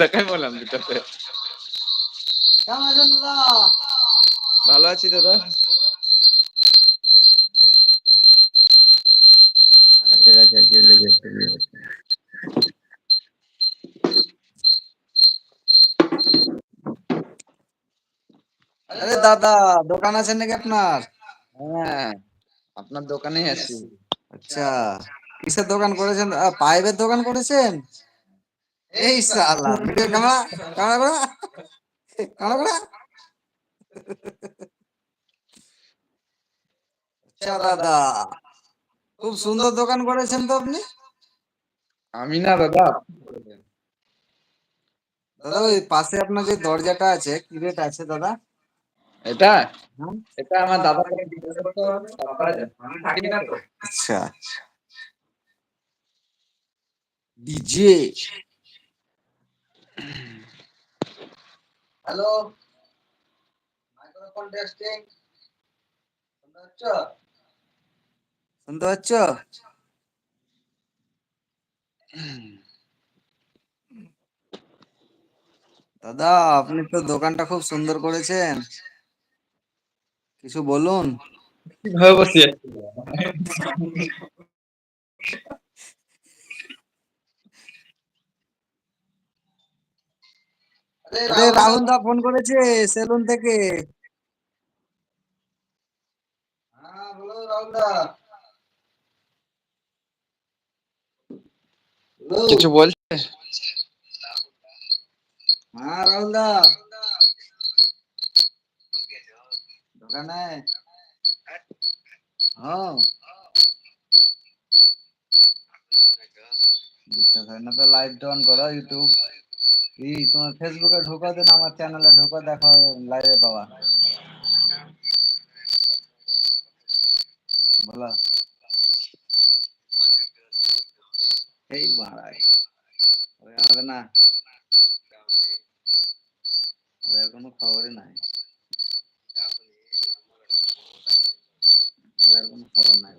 দেখাই বললাম দুটাতে। ভালো আছি দাদা। আরে দাদা, দোকান আছে নাকি আপনার? হ্যাঁ আপনার দোকানেই আছি। আচ্ছা কিসের দোকান করেছেন? পাইপের দোকান করেছেন? এই সালা ভিডিও ক্যামেরা ক্যামেরা করা ক্যামেরা করা আচ্ছা দাদা খুব সুন্দর দোকান করেছেন তো আপনি? আমি না দাদা। দাদা ওই পাশে আপনার যে দরজাটা আছে কি রেট আছে দাদা? এটা? এটা আমার দাদা তো। আচ্ছা। ডিজে। হ্যালো? মাইক্রোফোন টেস্টিং শুনতে পাচ্ছ? শুনতে পাচ্ছ? দাদা আপনি তো দোকানটা খুব সুন্দর করেছেন। কিছু বলুন। কীভাবে রাহুল দা ফোন করেছে সেলুন থেকে। হ্যাঁ বলো রাহুল দা কিছু বলছে? হ্যাঁ রাহুল দা দোকানে? হ্যাঁ। বিশ্বাস হয় না তো লাইভটা অন করো ইউটিউব কি তোমার ফেসবুকে ঢোকা দেন, আমার চ্যানেলে ঢোকা দেখো লাইভে পাওয়া বলো। এই মারাই। হবে না। কোনো খবরই নাই। কোনো খবর নাই